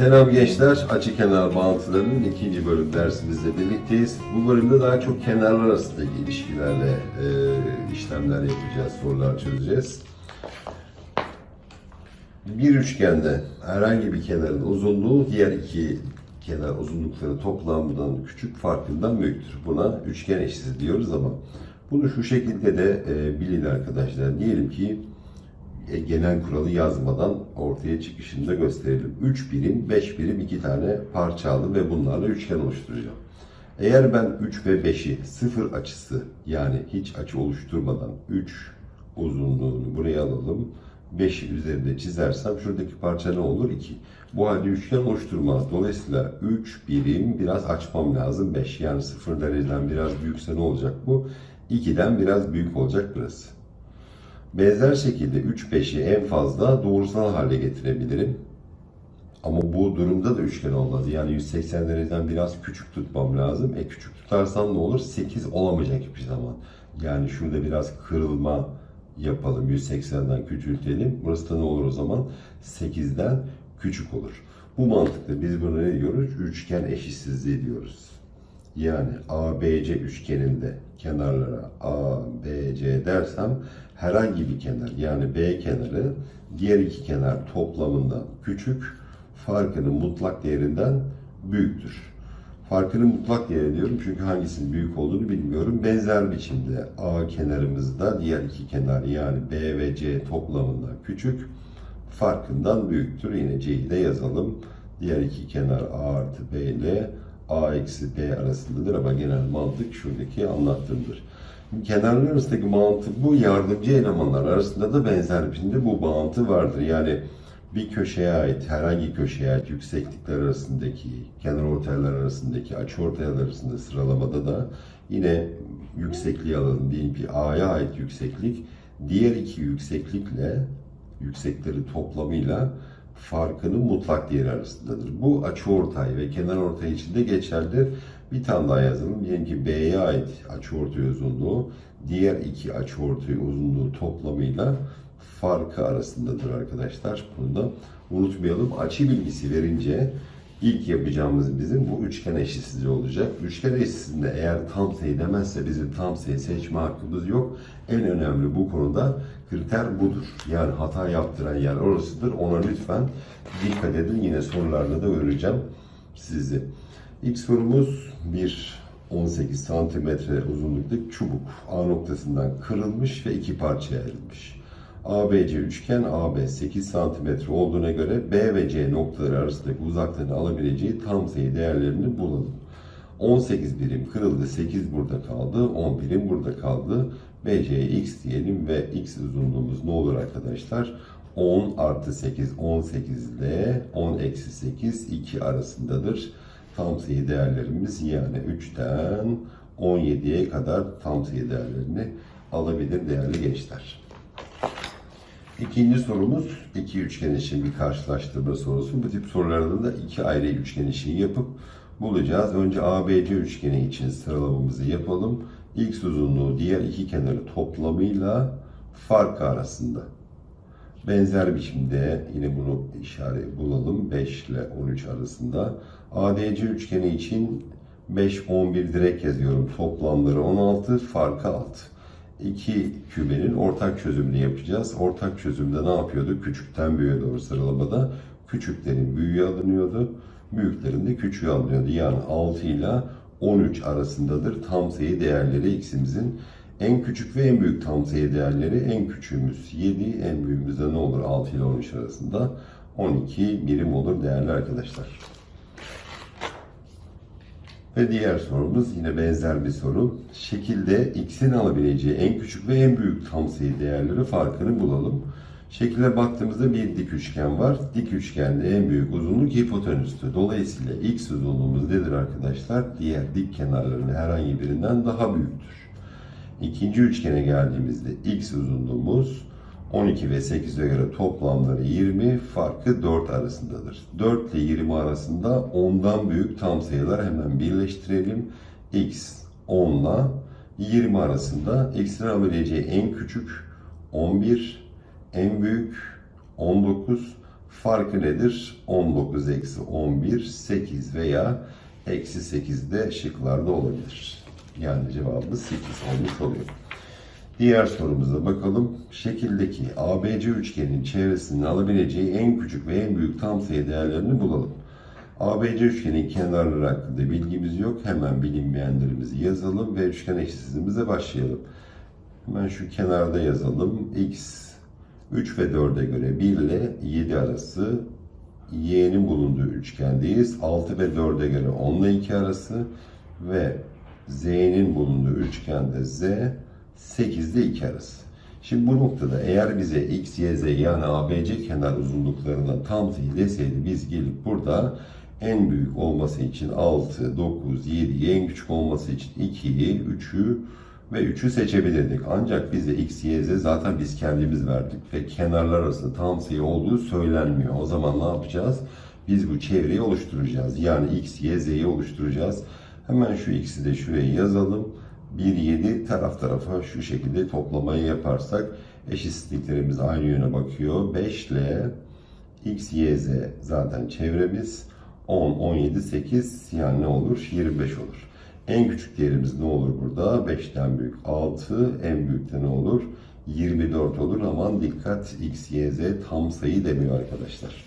Selam gençler, açı kenar bağıntılarının ikinci bölüm dersimizle birlikteyiz. Bu bölümde daha çok kenarlar arasındaki ilişkilerle e, işlemler yapacağız, sorular çözeceğiz. Bir üçgende herhangi bir kenarın uzunluğu diğer iki kenar uzunlukları toplamından küçük farkından büyüktür. Buna üçgen eşitliği diyoruz ama bunu şu şekilde de e, bilin arkadaşlar. Diyelim ki genel kuralı yazmadan ortaya çıkışını da gösterelim. 3 birim, 5 birim iki tane parça aldım ve bunlarla üçgen oluşturacağım. Eğer ben 3 ve 5'i sıfır açısı yani hiç açı oluşturmadan 3 uzunluğunu buraya alalım. 5'i üzerinde çizersem şuradaki parça ne olur? 2. Bu halde üçgen oluşturmaz. Dolayısıyla 3 birim biraz açmam lazım. 5 yani 0 dereceden biraz büyükse ne olacak bu? 2'den biraz büyük olacak burası. Benzer şekilde 3-5'i en fazla doğrusal hale getirebilirim. Ama bu durumda da üçgen olmadı. Yani 180 dereceden biraz küçük tutmam lazım. E küçük tutarsam ne olur? 8 olamayacak hiçbir zaman. Yani şurada biraz kırılma yapalım. 180'den küçültelim. Burası da ne olur o zaman? 8'den küçük olur. Bu mantıkla biz buna ne diyoruz? Üçgen eşitsizliği diyoruz. Yani ABC üçgeninde kenarlara A, B, C dersem herhangi bir kenar yani B kenarı diğer iki kenar toplamından küçük, farkının mutlak değerinden büyüktür. Farkının mutlak değeri diyorum çünkü hangisinin büyük olduğunu bilmiyorum. Benzer biçimde A kenarımızda diğer iki kenar yani B ve C toplamından küçük, farkından büyüktür. Yine C'yi de yazalım. Diğer iki kenar A artı B ile A eksi B arasındadır ama genel mantık şuradaki anlattığımdır. Kenarlar arasındaki mantık bu yardımcı elemanlar arasında da benzer biçimde bu bağıntı vardır. Yani bir köşeye ait, herhangi köşeye ait yükseklikler arasındaki, kenar ortaylar arasındaki, açı ortaylar arasında sıralamada da yine yüksekliği alalım. Diyelim ki A'ya ait yükseklik, diğer iki yükseklikle, yüksekleri toplamıyla farkının mutlak değeri arasındadır. Bu açı ortay ve kenar ortay için de geçerlidir. Bir tane daha yazalım. Diyelim ki B'ye ait açı ortay uzunluğu diğer iki açı ortay uzunluğu toplamıyla farkı arasındadır arkadaşlar. Bunu da unutmayalım. Açı bilgisi verince ilk yapacağımız bizim bu üçgen eşitsizliği olacak. Üçgen eşitsizliğinde eğer tam sayı demezse bizim tam sayı seçme hakkımız yok. En önemli bu konuda kriter budur. Yani hata yaptıran yer orasıdır. Ona lütfen dikkat edin. Yine sorularda da öğreneceğim sizi. İlk sorumuz bir 18 santimetre uzunluktaki çubuk A noktasından kırılmış ve iki parçaya ayrılmış. ABC üçgen AB 8 santimetre olduğuna göre B ve C noktaları arasındaki uzaklığını alabileceği tam sayı değerlerini bulalım. 18 birim kırıldı, 8 burada kaldı, 10 birim burada kaldı. BC'ye x diyelim ve x uzunluğumuz ne olur arkadaşlar? 10 artı 8, 18 ile 10 eksi 8, 2 arasındadır. Tam sayı değerlerimiz yani 3'ten 17'ye kadar tam sayı değerlerini alabilir değerli gençler. İkinci sorumuz iki üçgen için bir karşılaştırma sorusu. Bu tip sorularda da iki ayrı üçgen için yapıp bulacağız. Önce ABC üçgeni için sıralamamızı yapalım. X uzunluğu diğer iki kenarı toplamıyla farkı arasında. Benzer biçimde yine bunu işaret bulalım. 5 ile 13 arasında. ADC üçgeni için 5, 11 direkt yazıyorum. Toplamları 16, farkı 6 iki kümenin ortak çözümünü yapacağız. Ortak çözümde ne yapıyordu? Küçükten büyüğe doğru sıralamada küçüklerin büyüğü alınıyordu. Büyüklerin de küçüğü alınıyordu. Yani 6 ile 13 arasındadır tam sayı değerleri x'imizin. En küçük ve en büyük tam sayı değerleri en küçüğümüz 7, en büyüğümüz de ne olur 6 ile 13 arasında 12 birim olur değerli arkadaşlar. Ve diğer sorumuz yine benzer bir soru. Şekilde x'in alabileceği en küçük ve en büyük tam sayı değerleri farkını bulalım. Şekile baktığımızda bir dik üçgen var. Dik üçgende en büyük uzunluk hipotenüstü. Dolayısıyla x uzunluğumuz nedir arkadaşlar? Diğer dik kenarların herhangi birinden daha büyüktür. İkinci üçgene geldiğimizde x uzunluğumuz 12 ve 8'e göre toplamları 20, farkı 4 arasındadır. 4 ile 20 arasında 10'dan büyük tam sayılar hemen birleştirelim. x 10 ile 20 arasında x'in alabileceği en küçük 11, en büyük 19, Farkı nedir? 19 eksi 11, 8 veya eksi 8 de şıklarda olabilir. Yani cevabımız 8 olmuş oluyor. Diğer sorumuza bakalım. Şekildeki ABC üçgenin çevresinin alabileceği en küçük ve en büyük tam sayı değerlerini bulalım. ABC üçgenin kenarları hakkında bilgimiz yok. Hemen bilinmeyenlerimizi yazalım ve üçgen eşitsizliğimize başlayalım. Hemen şu kenarda yazalım. X 3 ve 4'e göre 1 ile 7 arası y'nin bulunduğu üçgendeyiz. 6 ve 4'e göre 10 ile 2 arası ve z'nin bulunduğu üçgende z 8 ile 2 arası. Şimdi bu noktada eğer bize x, y, z yani ABC kenar uzunluklarından tam sayı deseydi biz gelip burada en büyük olması için 6, 9, 7, en küçük olması için 2'yi, 3'ü ve 3'ü seçebilirdik. Ancak bize x, y, z zaten biz kendimiz verdik ve kenarlar arasında tam sayı olduğu söylenmiyor. O zaman ne yapacağız? Biz bu çevreyi oluşturacağız. Yani x, y, z'yi oluşturacağız. Hemen şu x'i de şuraya yazalım. 1, 7 taraf tarafa şu şekilde toplamayı yaparsak eşitsizliklerimiz aynı yöne bakıyor. 5 ile x, y, z zaten çevremiz. 10, 17, 8 yani ne olur? 25 olur. En küçük değerimiz ne olur burada? 5'ten büyük 6. En büyük de ne olur? 24 olur. Aman dikkat x, y, z tam sayı demiyor arkadaşlar.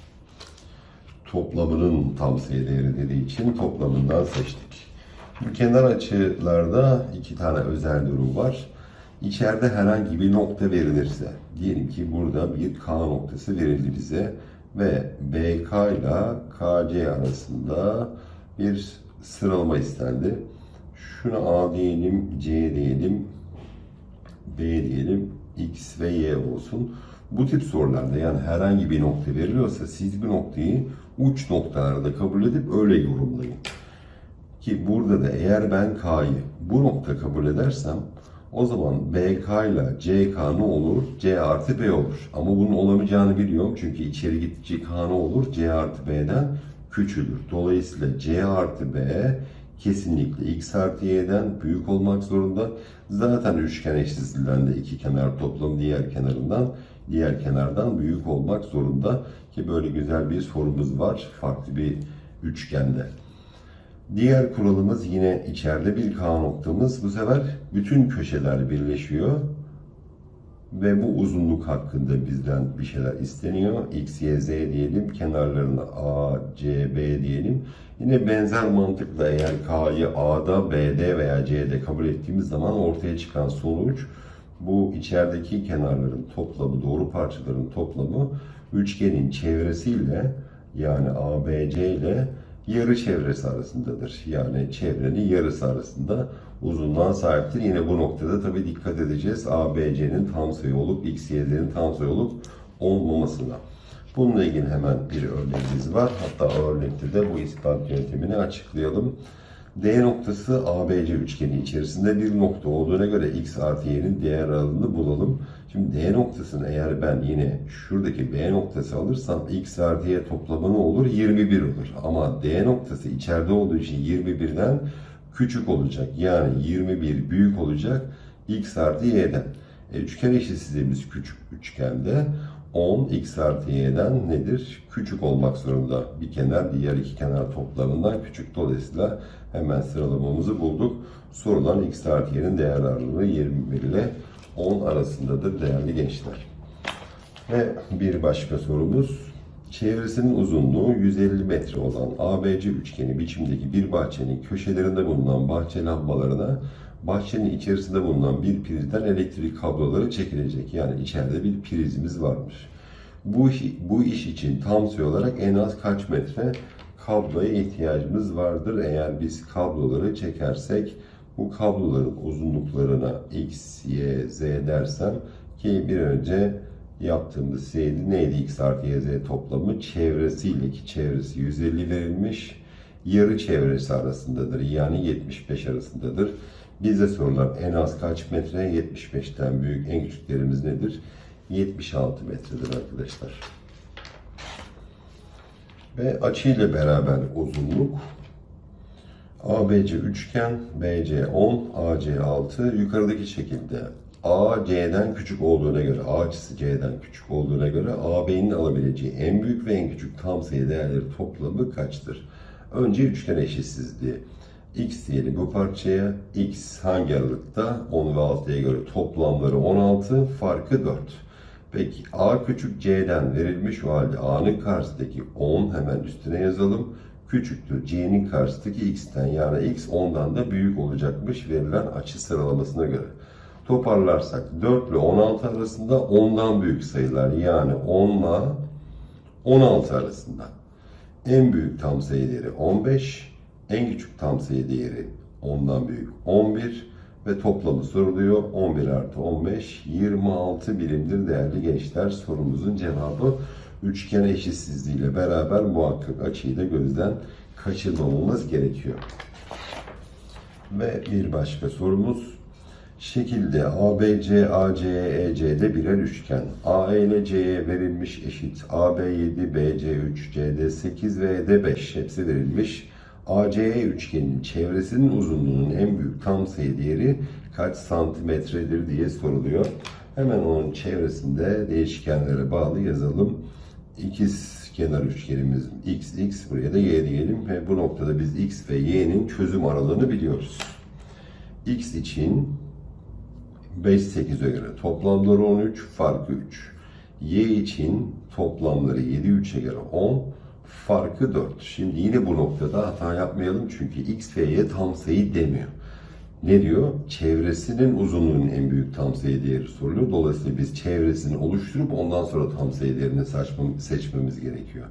Toplamının tam sayı değeri dediği için toplamından seçtik. Şimdi kenar açılarda iki tane özel durum var. İçeride herhangi bir nokta verilirse, diyelim ki burada bir K noktası verildi bize ve BK ile KC arasında bir sıralama istendi. Şuna A diyelim, C diyelim, B diyelim, X ve Y olsun. Bu tip sorularda yani herhangi bir nokta veriliyorsa siz bu noktayı uç noktalarda kabul edip öyle yorumlayın. Ki burada da eğer ben K'yı bu nokta kabul edersem o zaman BK ile CK ne olur? C artı B olur. Ama bunun olamayacağını biliyorum. Çünkü içeri gittikçe K ne olur? C artı B'den küçülür. Dolayısıyla C artı B kesinlikle X artı Y'den büyük olmak zorunda. Zaten üçgen eşitsizliğinden de iki kenar toplamı diğer kenarından diğer kenardan büyük olmak zorunda. Ki böyle güzel bir sorumuz var. Farklı bir üçgende. Diğer kuralımız yine içeride bir K noktamız. Bu sefer bütün köşeler birleşiyor. Ve bu uzunluk hakkında bizden bir şeyler isteniyor. X, Y, Z diyelim. Kenarlarına A, C, B diyelim. Yine benzer mantıkla eğer K'yı A'da, B'de veya C'de kabul ettiğimiz zaman ortaya çıkan sonuç bu içerideki kenarların toplamı, doğru parçaların toplamı üçgenin çevresiyle yani ABC ile yarı çevresi arasındadır. Yani çevrenin yarısı arasında uzunluğa sahiptir. Yine bu noktada tabi dikkat edeceğiz. ABC'nin tam sayı olup X, Y'lerin tam sayı olup olmamasına. Bununla ilgili hemen bir örneğimiz var. Hatta örnekte de bu ispat yöntemini açıklayalım. D noktası ABC üçgeni içerisinde bir nokta olduğuna göre x artı y'nin değer aralığını bulalım. Şimdi D noktasını eğer ben yine şuradaki B noktası alırsam x artı y toplamı ne olur? 21 olur. Ama D noktası içeride olduğu için 21'den küçük olacak. Yani 21 büyük olacak x artı y'den. E, üçgen eşitsizliğimiz küçük üçgende 10 x artı y'den nedir? Küçük olmak zorunda. Bir kenar diğer iki kenar toplamından küçük. Dolayısıyla hemen sıralamamızı bulduk. Sorulan x artı y'nin değer aralığı 21 ile 10 arasındadır değerli gençler. Ve bir başka sorumuz. Çevresinin uzunluğu 150 metre olan ABC üçgeni biçimdeki bir bahçenin köşelerinde bulunan bahçe lambalarına bahçenin içerisinde bulunan bir prizden elektrik kabloları çekilecek. Yani içeride bir prizimiz varmış. Bu iş, bu iş için tam sayı olarak en az kaç metre kabloya ihtiyacımız vardır. Eğer biz kabloları çekersek bu kabloların uzunluklarına x, y, z dersem ki bir önce yaptığımız şeydi neydi x artı y z toplamı çevresiyle ki çevresi 150 verilmiş yarı çevresi arasındadır yani 75 arasındadır. Bize sorulan en az kaç metre 75'ten büyük en küçüklerimiz nedir? 76 metredir arkadaşlar. Ve açı ile beraber uzunluk ABC üçgen, BC 10, AC 6 yukarıdaki şekilde A C'den küçük olduğuna göre, A açısı C'den küçük olduğuna göre AB'nin alabileceği en büyük ve en küçük tam sayı değerleri toplamı kaçtır? Önce üçgen eşitsizliği. X diyelim bu parçaya. X hangi aralıkta? 10 ve 6'ya göre toplamları 16, farkı 4. Peki A küçük C'den verilmiş o halde A'nın karşısındaki 10 hemen üstüne yazalım. Küçüktür C'nin karşısındaki X'ten yani X 10'dan da büyük olacakmış verilen açı sıralamasına göre. Toparlarsak 4 ile 16 arasında 10'dan büyük sayılar yani 10 ile 16 arasında. En büyük tam sayı değeri 15, en küçük tam sayı değeri 10'dan büyük 11 ve toplamı soruluyor. 11 artı 15, 26 birimdir değerli gençler. Sorumuzun cevabı üçgen eşitsizliği ile beraber muhakkak açıyı da gözden kaçırmamamız gerekiyor. Ve bir başka sorumuz. Şekilde ABC, ACE, EC'de birer üçgen. AE ile CE verilmiş eşit. AB 7, BC 3, CD 8 ve ED 5 hepsi verilmiş. ACE üçgenin çevresinin uzunluğunun en büyük tam sayı değeri kaç santimetredir diye soruluyor. Hemen onun çevresinde değişkenlere bağlı yazalım. İkiz kenar üçgenimiz x, x buraya da y diyelim ve bu noktada biz x ve y'nin çözüm aralığını biliyoruz. x için 5 8'e göre toplamları 13, farkı 3. Y için toplamları 7 3'e göre 10, farkı 4. Şimdi yine bu noktada hata yapmayalım çünkü x y tam sayı demiyor. Ne diyor? Çevresinin uzunluğunun en büyük tam sayı değeri soruluyor. Dolayısıyla biz çevresini oluşturup ondan sonra tam sayı değerini seçmem- seçmemiz gerekiyor.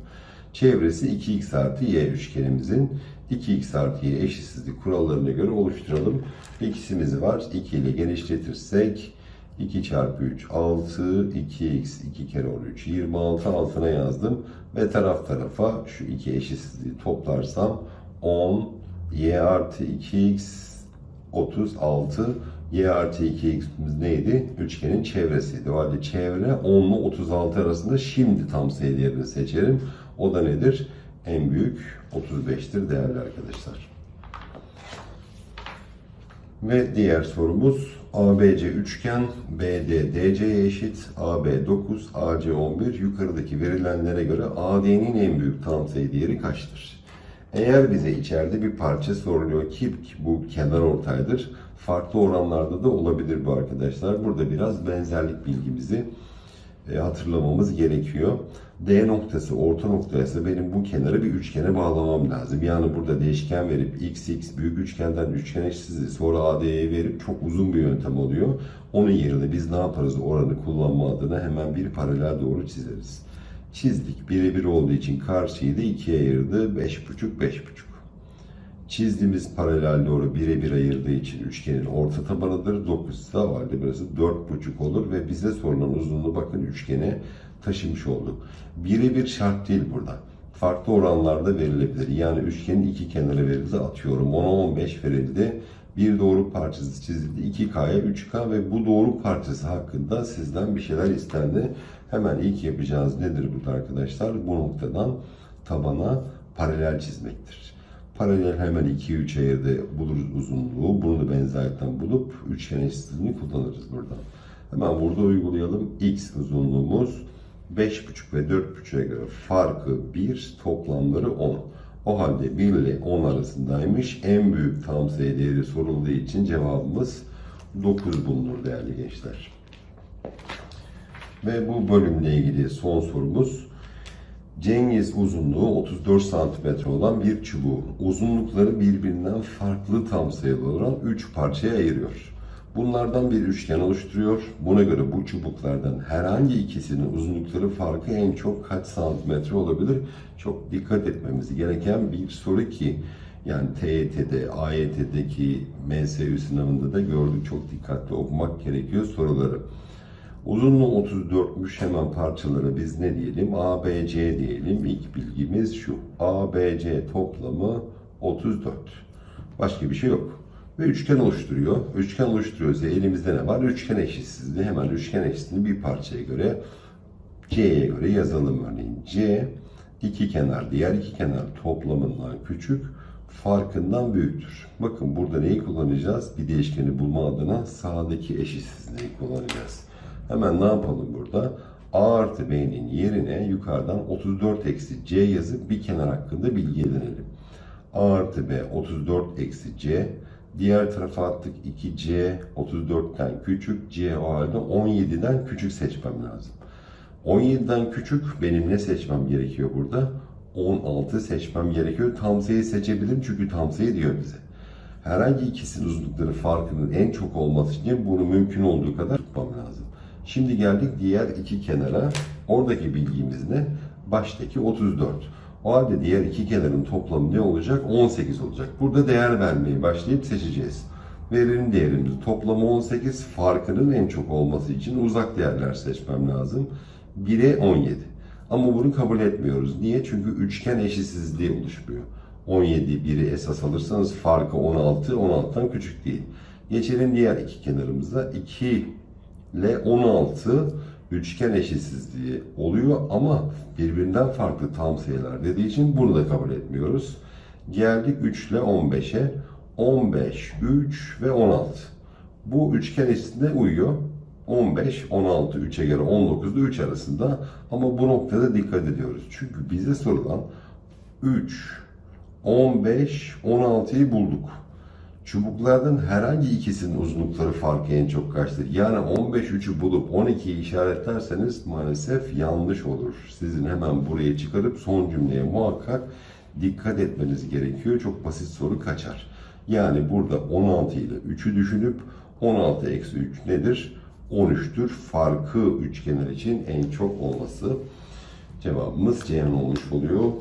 Çevresi 2x artı y üçgenimizin 2x artı y eşitsizlik kurallarına göre oluşturalım. İkisimiz var. 2 ile genişletirsek 2 çarpı 3 6 2x 2 kere 13 26 altına yazdım ve taraf tarafa şu iki eşitsizliği toplarsam 10 y artı 2x 36 y artı 2x'imiz neydi? Üçgenin çevresiydi. O halde çevre 10 ile 36 arasında şimdi tam sayı değerini seçerim. O da nedir? En büyük 35'tir değerli arkadaşlar. Ve diğer sorumuz ABC üçgen BD DC'ye eşit AB 9 AC 11 yukarıdaki verilenlere göre AD'nin en büyük tam sayı değeri kaçtır? Eğer bize içeride bir parça soruluyor ki bu kenar ortaydır. Farklı oranlarda da olabilir bu arkadaşlar. Burada biraz benzerlik bilgimizi e, hatırlamamız gerekiyor. D noktası orta noktaysa benim bu kenarı bir üçgene bağlamam lazım. Yani burada değişken verip x x büyük üçgenden üçgen eşitsizliği sonra AD'ye verip çok uzun bir yöntem oluyor. Onun yerine biz ne yaparız oranı kullanma adına hemen bir paralel doğru çizeriz. Çizdik. Birebir olduğu için karşıyı da ikiye ayırdı. 5,5 5,5. Çizdiğimiz paralel doğru birebir ayırdığı için üçgenin orta tabanıdır. 9 ise o halde burası 4,5 olur ve bize sorulan uzunluğu bakın üçgene taşımış olduk. Birebir şart değil burada. Farklı oranlarda verilebilir. Yani üçgenin iki kenarı verildi atıyorum. 10'a 15 verildi. Bir doğru parçası çizildi. 2K'ya 3K ve bu doğru parçası hakkında sizden bir şeyler istendi. Hemen ilk yapacağınız nedir burada arkadaşlar? Bu noktadan tabana paralel çizmektir. Paralel hemen 2'ye 3 ayırdı buluruz uzunluğu. Bunu da benzerlikten bulup üçgen eşitsizliğini kullanırız burada. Hemen burada uygulayalım. X uzunluğumuz 5,5 ve 4,5'e göre farkı 1, toplamları 10. O halde 1 ile 10 arasındaymış. En büyük tam sayı değeri sorulduğu için cevabımız 9 bulunur değerli gençler. Ve bu bölümle ilgili son sorumuz. Cengiz uzunluğu 34 cm olan bir çubuğu uzunlukları birbirinden farklı tam sayılı olan 3 parçaya ayırıyor. Bunlardan bir üçgen oluşturuyor. Buna göre bu çubuklardan herhangi ikisinin uzunlukları farkı en çok kaç santimetre olabilir? Çok dikkat etmemiz gereken bir soru ki yani TYT'de, AYT'deki MSÜ sınavında da gördük çok dikkatli okumak gerekiyor soruları. Uzunluğu 34'müş hemen parçalara biz ne diyelim? ABC diyelim. İlk bilgimiz şu. ABC toplamı 34. Başka bir şey yok. Ve üçgen oluşturuyor. Üçgen oluşturuyorsa elimizde ne var? Üçgen eşitsizliği. Hemen üçgen eşitsizliğini bir parçaya göre C'ye göre yazalım örneğin. C iki kenar diğer iki kenar toplamından küçük. farkından büyüktür. Bakın burada neyi kullanacağız? Bir değişkeni bulma adına sağdaki eşitsizliği kullanacağız. Hemen ne yapalım burada? A artı B'nin yerine yukarıdan 34 eksi C yazıp bir kenar hakkında bilgi edinelim. A artı B 34 eksi C. Diğer tarafa attık 2C 34'ten küçük. C o halde 17'den küçük seçmem lazım. 17'den küçük benim ne seçmem gerekiyor burada? 16 seçmem gerekiyor. Tam sayı seçebilirim çünkü tam sayı diyor bize. Herhangi ikisinin uzunlukları farkının en çok olması için bunu mümkün olduğu kadar. Şimdi geldik diğer iki kenara. Oradaki bilgimiz ne? Baştaki 34. O halde diğer iki kenarın toplamı ne olacak? 18 olacak. Burada değer vermeye başlayıp seçeceğiz. Verelim değerimizi. Toplamı 18. Farkının en çok olması için uzak değerler seçmem lazım. 1'e 17. Ama bunu kabul etmiyoruz. Niye? Çünkü üçgen eşitsizliği oluşmuyor. 17 1'i esas alırsanız farkı 16, 16'dan küçük değil. Geçelim diğer iki kenarımıza. 2 ile 16 üçgen eşitsizliği oluyor ama birbirinden farklı tam sayılar dediği için bunu da kabul etmiyoruz. Geldik 3 ile 15'e. 15, 3 ve 16. Bu üçgen eşitsizliğine uyuyor. 15, 16, 3'e göre 19'da 3 arasında. Ama bu noktada dikkat ediyoruz. Çünkü bize sorulan 3, 15, 16'yı bulduk. Çubuklardan herhangi ikisinin uzunlukları farkı en çok kaçtır? Yani 15 3'ü bulup 12'yi işaretlerseniz maalesef yanlış olur. Sizin hemen buraya çıkarıp son cümleye muhakkak dikkat etmeniz gerekiyor. Çok basit soru kaçar. Yani burada 16 ile 3'ü düşünüp 16 eksi 3 nedir? 13'tür. Farkı üçgenler için en çok olması. Cevabımız Ceyhan olmuş oluyor.